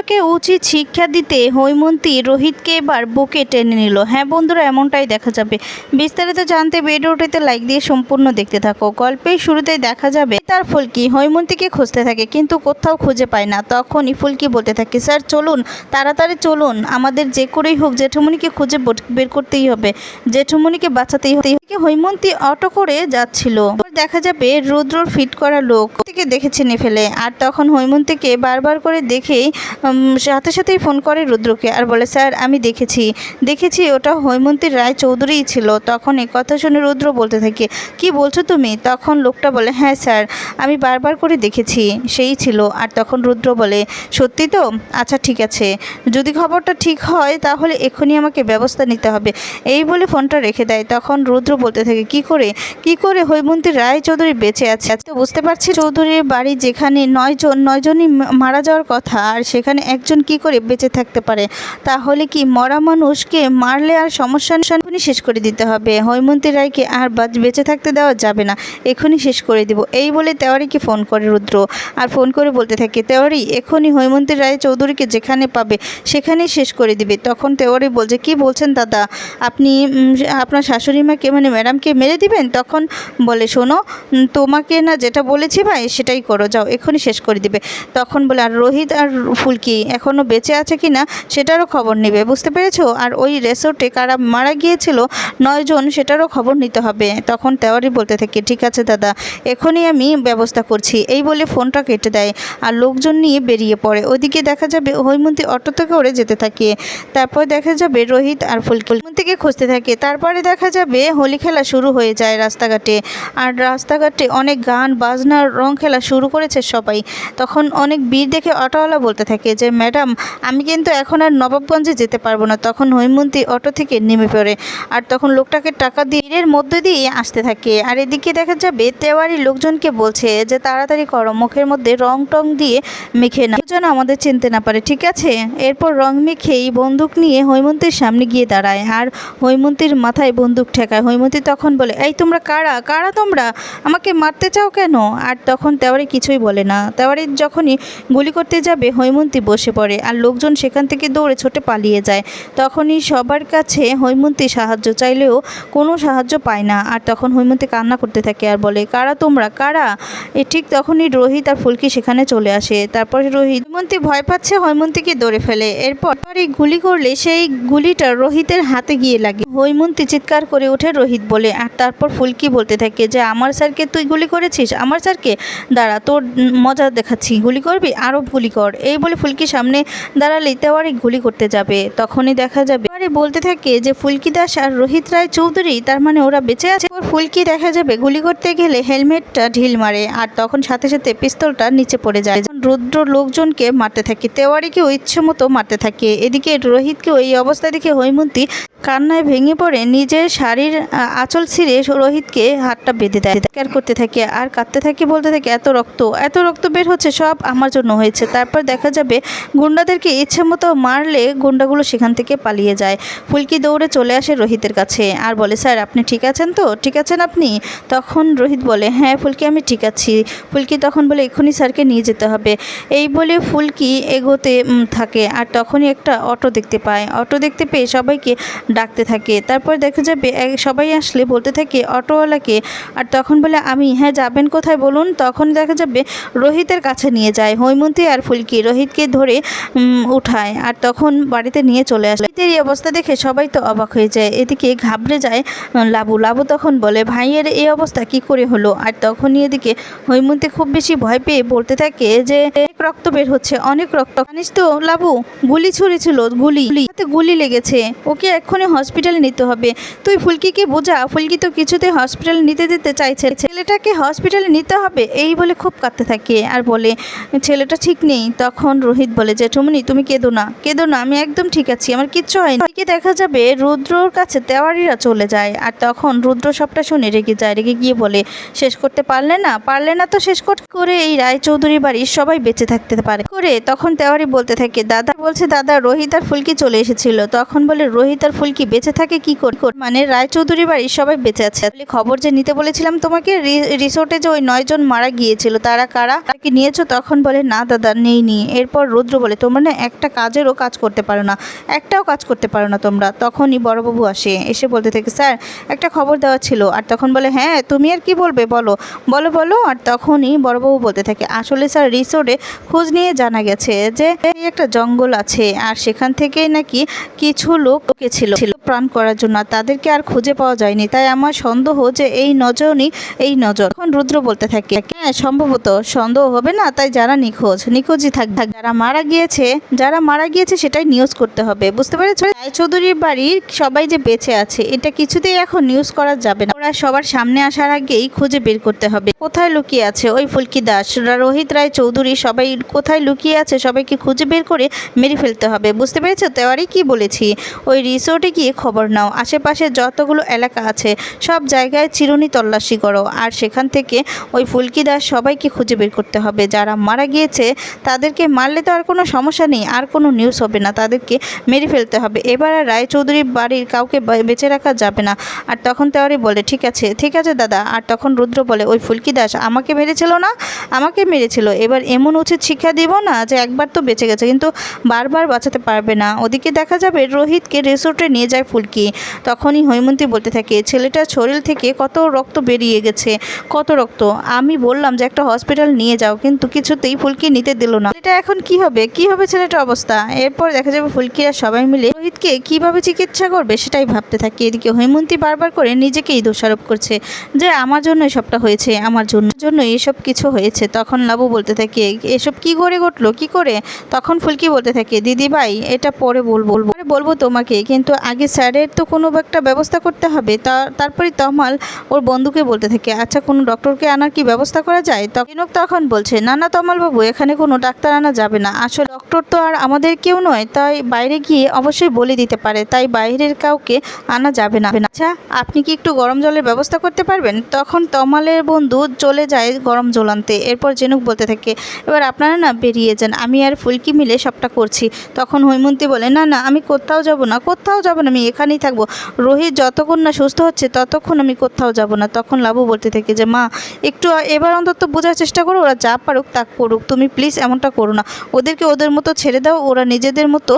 রুদ্রকে উচিত শিক্ষা দিতে হৈমন্তী রোহিতকে এবার বুকে টেনে নিল। হ্যাঁ বন্ধুরা, এমনটাই দেখা যাবে। বিস্তারিত জানতে ভিডিওটিতে লাইক দিয়ে সম্পূর্ণ দেখতে থাকো। গল্পের শুরুতেই দেখা যাবে, তার ফুলকি হৈমন্তীকে খুঁজতে থাকে, কিন্তু কোথাও খুঁজে পায় না। তখনই ফুলকি বলতে থাকে, স্যার, চলুন, তাড়াতাড়ি চলুন। আমাদের যে করেই হোক জেঠুমনিকে খুঁজে বের করতেই হবে। জেঠুমনিকে বাঁচাতেই হবে হৈমন্তী অটো করে যাচ্ছিল। দেখা যাবে রুদ্রর ফিট করা লোক। থেকে দেখে চিনে ফেলে আর তখন হৈমন্তীকে বারবার করে দেখেই সাথে সাথেই ফোন করে রুদ্রকে আর বলে, স্যার, আমি দেখেছি। দেখেছি, ওটা হৈমন্তীর রায় চৌধুরীই ছিল। তখন এই কথা শুনে রুদ্র বলতে থাকে, কি বলছো তুমি? তখন লোকটা বলে হ্যাঁ স্যার, আমি বারবার করে দেখেছি, সেই ছিল। আর তখন রুদ্র বলে, সত্যি তো? আচ্ছা ঠিক আছে। যদি খবরটা ঠিক হয়, তাহলে এক্ষুনি আমাকে ব্যবস্থা নিতে হবে। এই বলে ফোনটা রেখে দেয়। তখন রুদ্র বলতে থাকে, কি করে? কি করে হৈমন্তী রায় চৌধুরী বেঁচে আছে। তো বুঝতে পারছি চৌধুরীর বাড়ি যেখানে নয়জন নয়জনই মারা যাওয়ার কথা, আর সেখানে একজন কি করে বেঁচে থাকতে পারে? তাহলে কি মরা মানুষকে মারলে আর সমস্যা শেষ করে দিতে হবে। হৈমন্তী রায়কে আর বেঁচে থাকতে দেওয়া যাবে না। এখনই শেষ করে দিব। এই বলে তেওয়ারিকে ফোন করে রুদ্র। আর ফোন করে বলতে থাকে, তেওয়ারি, এখনই হৈমন্তী রায় চৌধুরীকে যেখানে পাবে, সেখানেই শেষ করে দিবে। তখন তেওয়ারি বলছে, কি বলছেন দাদা? আপনি আপনার শাশুড়ি মাকে মানে ম্যাডামকে মেরে দিবেন? তখন বলে, শোনো উম, তোমাকে না যেটা বলেছি ভাই সেটাই করো যাও এখনই শেষ করে দিবে। তখন বলে আর রোহিত আর ফুলকি এখনও বেঁচে আছে কি না সেটারও খবর নেবে। বুঝতে পেরেছ? আর ওই রেসর্টে কারা মারা গিয়েছিল নয়জন সেটারও খবর নিতে হবে। তখন তেওয়ারি বলতে থাকে ঠিক আছে দাদা এখনই আমি ব্যবস্থা করছি। এই বলে ফোনটা কেটে দেয় আর লোকজন নিয়ে বেরিয়ে পড়ে। ওদিকে দেখা যাবে হৈমন্তী অটোতে করে যেতে থাকে। তারপর দেখা যাবে রোহিত আর ফুলকি হৈমন্তীকে খুঁজতে থাকে। তারপরে দেখা যাবে হোলি খেলা শুরু হয়ে যায় রাস্তাঘাটে। আর রাস্তাঘাটে অনেক গান বাজনার রং খেলা শুরু করেছে সবাই। তখন অনেক ভিড় দেখে অটোওয়ালা বলতে থাকে যে, ম্যাডাম, আমি কিন্তু এখন আর নবাবগঞ্জে যেতে পারব না। তখন হৈমন্তী অটো থেকে নেমে পড়ে। আর তখন লোকটাকে টাকা ভিড়ের মধ্যে দিয়ে আসতে থাকে। আর এদিকে দেখা যাবে, তেওয়ারি লোকজনকে বলছে যে, তাড়াতাড়ি করো, মুখের মধ্যে রং টং দিয়ে মেখে না যেন আমাদের চিনতে না পারে, ঠিক আছে? এরপর রং মেখেই বন্দুক নিয়ে হৈমন্তীর সামনে গিয়ে দাঁড়ায়। আর হৈমন্তীর মাথায় বন্দুক ঠেকায়। হৈমন্তী তখন বলে, এই তোমরা কারা? কারা তোমরা? আমাকে মারতে চাও কেন? আর তখন তেওয়ারি কিছুই বলে না। তেওয়ারি যখনই গুলি করতে যাবে, হৈমন্তী বসে পড়ে আর লোকজন সেখান থেকে দৌড়ে ছোটে পালিয়ে যায়। তখনই সবার কাছে হৈমন্তী সাহায্য চাইলেও কোনো সাহায্য পায় না। আর তখন হৈমন্তী কান্না করতে থাকে আর বলে, কারা তোমরা? কারা? এ ঠিক তখনই রোহিত আর ফুলকি সেখানে চলে আসে। তারপরে রোহিত হৈমন্তী ভয় পাচ্ছে, হৈমন্তীকে দৌড়ে ফেলে। এরপর এই গুলি করলে সেই গুলিটা রোহিতের হাতে গিয়ে লাগে। হৈমন্তী চিৎকার করে ওঠে, রোহিত বলে, আর তারপর ফুলকি বলতে থাকে যে আমার স্যারকে তুই গুলি করেছিস? আমার স্যারকে? দাঁড়া, তোর মজা দেখাচ্ছি। গুলি করবি? আরও গুলি কর। এই বলে ফুলকি সামনে দাঁড়ালেই তেওয়ারি গুলি করতে যাবে। তখনই দেখা যাবে এবারে বলতে থাকে যে ফুলকি দাস আর রোহিত রায় চৌধুরী, তার মানে ওরা বেঁচে আছে। ফুলকি দেখা যাবে গুলি করতে গেলে হেলমেটটা ঢিল মারে আর তখন সাথে সাথে পিস্তলটা নিচে পড়ে যায়। রুদ্র লোকজনকে মারতে থাকে, তেওয়ারিকেও ইচ্ছে মতো মারতে থাকে। এদিকে রোহিতকেও এই অবস্থা দেখে হৈমন্তী কান্নায় ভেঙে পড়ে। নিজের শাড়ির আঁচল ছিঁড়ে রোহিতকে হাতটা বেঁধে দেয়। কেয়ার করতে থাকে, আর কাঁদতে থাকে, বলতে থাকে, এত রক্ত এত রক্ত বের হচ্ছে, সব আমার জন্য হয়েছে। তারপর দেখা যাবে গুন্ডাদেরকে ইচ্ছে মতো মারলে গুন্ডাগুলো সেখান থেকে পালিয়ে যায়। ফুলকি দৌড়ে চলে আসে রোহিতের কাছে, আর বলে, স্যার, আপনি ঠিক আছেন তো? ঠিক আছেন আপনি? তখন রোহিত বলে হ্যাঁ ফুলকি, আমি ঠিক আছি। ফুলকি তখন বলে, এক্ষুনি স্যারকে নিয়ে যেতে হবে। এই বলে ফুলকি এগোতে থাকে, আর তখনই একটা অটো দেখতে পায়। অটো দেখতে পেয়ে সবাইকে ডাকতে থাকে। তারপর দেখা যাবে সবাই আসলে বলতে থাকে, অটোওয়ালাকে। আর তখন বলে, আমি হ্যাঁ যাবেন কোথায় বলুন? তখন দেখা যাবে রোহিতের কাছে নিয়ে যায়, হৈমন্তী আর ফুলকি। রোহিতকে ধরে উঠায় আর তখন বাড়িতে নিয়ে চলে আসে। রোহিতের এই অবস্থা দেখে সবাই তো অবাক হয়ে যায়। এদিকে ঘাবড়ে যায় লাবু। লাবু তখন বলে, ভাইয়ের এই অবস্থা কি করে হলো? আর তখনই এদিকে হৈমন্তী খুব বেশি ভয় পেয়ে বলতে থাকে যে, অনেক রক্ত বের হচ্ছে, অনেক রক্ত জানিস তো, লাবু, গুলি ছুঁড়েছিল, গুলি। হাতে গুলি লেগেছে। ওকে এক্ষুনি হসপিটালে নিতে হবে। তুই ফুলকিকে বোঝা, ফুলকি তো কিছুতে হসপিটালে নিতে দিতে চাইছে, ছেলেটাকে হসপিটালে নিতে হবে, এই বলে খুব কাঁদতে থাকে। আর বলে, ছেলেটা ঠিক নেই। তখন রোহিত বলে জেঠুমনি তুমি কেঁদো না কেঁদো না, আমি একদম ঠিক আছি, আমার কিচ্ছু হয়নি এদিকে দেখা যাবে, রুদ্রর কাছে তেওয়ারিরা চলে যায়। আর তখন রুদ্র সবটা শুনে রেগে যায়, রেগে গিয়ে বলে, শেষ করতে পারলে না? পারলে না তো শেষ করে এই রায়চৌধুরী বাড়ির সবাই বেঁচে থাকতে পারে। করে তখন তেওয়ারি বলতে থাকে, দাদা, বলছে, দাদা, রোহিত আর ফুলকি চলে এসেছিল। তখন বলে, রোহিত আর ফুলকি বেঁচে থাকে কি করে? মানে রায়চৌধুরী বাড়ির সবাই বেঁচে আছে। খবর যে নিতে বলেছিলাম তোমাকে, রি- রিসোর্টে যে ওই নয়জন মারা গিয়েছিল, তারা কারা? কি নিয়েছো? তখন বলে, না দাদা নেই নি এরপর রুদ্র বলে, তোমরা না একটা কাজেরও কাজ করতে পারো না, একটাও কাজ করতে পারো না তোমরা। তখনই বড়বাবু আসে, এসে বলতে থাকে, স্যার, একটা খবর দেওয়া ছিল। আর তখন বলে হ্যাঁ তুমি আর কি বলবে? বলো। বলো বলো, আর তখনই বড়বাবু বলতে থাকে, আসলে স্যার রিসোর্টে খোঁজ নিয়ে জানা গেছে যে একটা জঙ্গল আছে, আর সেখান থেকে নাকি কিছু লোক ছিল প্রাণ করার জন্য তাদেরকে আর খুঁজে পাওয়া যায়নি। তাই আমার সন্দেহ যে, এই নজরই এই নজর। তখন রুদ্র বলতে থাকে হ্যাঁ সম্ভবত সন্দেহ হবে না, তাই যারা নিখোঁজ, নিখোঁজই থাক থাক যারা মারা গিয়েছে, যারা মারা গিয়েছে সেটাই নিউজ করতে হবে, বুঝতে পেরেছ? রায়চৌধুরীর বাড়ির সবাই যে বেঁচে আছে, এটা কিছুতেই এখন নিউজ করা যাবে না। ওরা সবার সামনে আসার আগেই খুঁজে বের করতে হবে। কোথায় লুকিয়ে আছে ওই ফুলকি দাস? রোহিত রায় চৌধুরী সবাই কোথায় লুকিয়ে আছে সবাইকে খুঁজে বের করে মেরে ফেলতে হবে, বুঝতে পেরেছ? তেওয়ারি কি বলেছি? ওই রিসোর্টে গিয়ে খবর নাও। আশেপাশে যতগুলো এলাকা আছে, সব জায়গায় চিরুনি তল্লাশি করো। আর সেখান থেকে ওই ফুলকি দাস সবাইকে খুঁজে বের করতে হবে। যারা মারা গিয়েছে, তাদেরকে মারলে তো আর কোনো সমস্যা নেই, আর কোনো নিউজ হবে না। তাদেরকে মেরে ফেলতে হবে। এবার আর রায়চৌধুরী বাড়ির কাউকে বেঁচে রাখা যাবে না। আর তখন তেওয়ারি বলে, ঠিক আছে ঠিক আছে দাদা। আর তখন রুদ্র বলে, ওই ফুলকি দাস আমাকে মেরেছিল না? আমাকে মেরেছিল। এবার এমন উচিত শিক্ষা দিব না যে একবার তো বেঁচে গেছে। কিন্তু বারবার বাঁচাতে পারবে না। ওদিকে দেখা যাবে রোহিতকে রিসোর্টে নিয়ে যায় ফুলকি। তখনই হৈমন্তী বলতে থাকে, ছেলেটার শরীর থেকে কত রক্ত বেরিয়ে গেছে। কত রক্ত? আমি বললাম যে, একটা হসপিটাল নিয়ে যাও। কিন্তু কিছুতেই ফুলকি নিতে দিল না। এটা এখন কি হবে? কি হবে ছেলেটার অবস্থা? এরপর দেখা যাবে ফুলকিরা সবাই মিলে রোহিতকে কীভাবে চিকিৎসা করবে সেটাই ভাবতে থাকে। এদিকে হৈমন্তী বারবার করে নিজেকেই দোষারোপ করছে যে, আমার জন্য সবটা হয়েছে, আমার জন্য জন্য এসব কিছু হয়েছে। তখন লাবু বলতে থাকে, এসব কি করে ঘটলো? কি করে? তখন ফুলকি বলতে থাকে, দিদি ভাই, এটা পরে বলব পরে বলব তোমাকে, কিন্তু আগে স্যারের তো কোনো একটা ব্যবস্থা করতে হবে। তারপরে তমাল ওর বন্ধুকে বলতে থাকে আচ্ছা কোনো ডক্টরকে আনার কি ব্যবস্থা করা যায়? তখন তখন বলছে, না না, তমাল বাবু, এখানে কোনো ডাক্তার আনা যাবে না। আসলে ডক্টর তো আর আমাদের কেউ নয়, তাই বাইরে গিয়ে অবশ্যই বলে দিতে পারে, তাই বাইরের কাউকে আনা যাবে না। আচ্ছা আপনি কি একটু গরম জলের ব্যবস্থা করতে পারবেন? তখন তমালের বন্ধু চলে যায় গরম জল আনতে। এরপর জেনুক বলতে থাকে, এবার আপনারা না বেরিয়ে যান, আমি আর ফুলকি মিলে সবটা করছি। তখন হৈমন্তী বলে, না না, আমি কোথাও যাব না, কোথাও যাব না, আমি এখানেই থাকব। রোহিত যতক্ষণ না সুস্থ হচ্ছে, ততক্ষণ আমি কোথাও যাব না। তখন লাবু বলতে থাকে যে, মা, একটু এবার অন্তত বোঝার চেষ্টা করো, ওরা যা পারুক তা করুক। তুমি প্লিজ এমনটা করো না। ওদেরকে ওদের মতো ছেড়ে দাও, ওরা নিজেদের মতো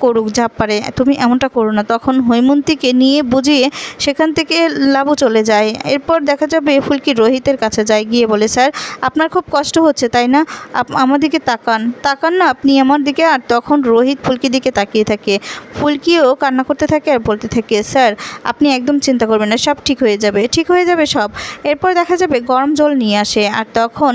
করুক যা পারে। তুমি এমনটা করো না। তখন হৈমন্তীকে নিয়ে বুঝিয়ে সেখান থেকে লাবু চলে যায়। এরপর দেখা যাবে ফুলকি রোহিতের কাছে যায়, গিয়ে বলে, স্যার, আপনার খুব কষ্ট হচ্ছে, তাই না? আমার দিকে তাকান। তাকান না, আপনি আমার দিকে? আর তখন রোহিত ফুলকি দিকে তাকিয়ে থাকে। ফুলকিও কান্না করতে থাকে আর বলতে থাকে, স্যার, আপনি একদম চিন্তা করবেন না, সব ঠিক হয়ে যাবে। ঠিক হয়ে যাবে সব? এরপর দেখা যাবে গরম জল নিয়ে আসে আর তখন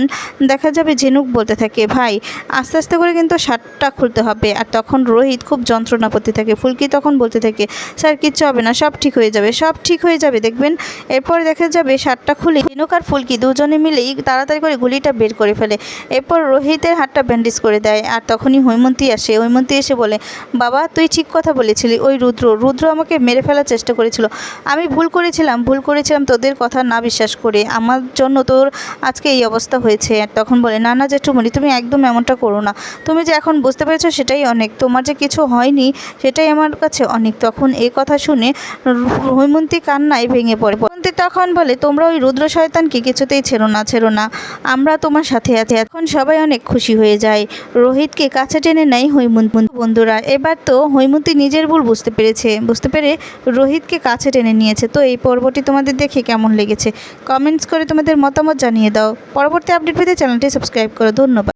দেখা যাবে ঝিনুক বলতে থাকে, ভাই, আস্তে আস্তে করে কিন্তু শার্টটা খুলতে হবে। আর তখন রোহিত খুব যন্ত্রণা করতে থাকে, ফুলকি তখন বলতে থাকে, স্যার, কিচ্ছু হবে না, সব ঠিক হয়ে যাবে, সব ঠিক হয়ে যাবে, দেখবেন? এরপর দেখা যাবে শার্টটা খুলে ঝিনুক আর ফুলকি দুজনে মিলেই তাড়াতাড়ি করে গুলিটা বের করে ফেলে। এরপর রোহিতের হাতটা ব্যান্ডেজ করে দেয় আর তখনই হৈমন্তী আসে। হৈমন্তী এসে বলে, বাবা, তুই ঠিক কথা বলেছিলি, ওই রুদ্র রুদ্র আমাকে মেরে ফেলার চেষ্টা করেছিল। আমি ভুল করেছিলাম ভুল করেছিলাম, তোদের কথা না বিশ্বাস করে। আমার জন্য তোর আজকে এই অবস্থা হয়েছে। তখন বলে, না না, জেঠুমণি, তুমি একদম এমনটা করো না। তুমি যে এখন বুঝতে পেরেছ সেটাই অনেক। তোমার যে কিছু হয়নি সেটাই আমার কাছে অনেক। তখন এই কথা শুনে হৈমন্তী কান্নায় ভেঙে পড়ে। হৈমন্তী তখন বলে, তোমরা ওই রুদ্র শয়তানকে কিছুতেই ছেড়ো না ছেড়ো না। আমরা তোমার সাথে আছি। এখন সবাই অনেক খুশি হয়ে যায়। রোহিতকে কাছে টেনে নেয় হৈমন্ত বন্ধুরা, এবার তো হৈমন্তী নিজের ভুল বুঝতে পেরেছে। বুঝতে পেরে রোহিতকে কাছে টেনে নিয়েছে। তো এই পর্বটি তোমাদের দেখে কেমন লেগেছে? কমেন্টস করে তোমাদের মতামত জানিয়ে দাও। পরবর্তী আপডেট পেতে চ্যানেলটি সাবস্ক্রাইব করো। ধন্যবাদ।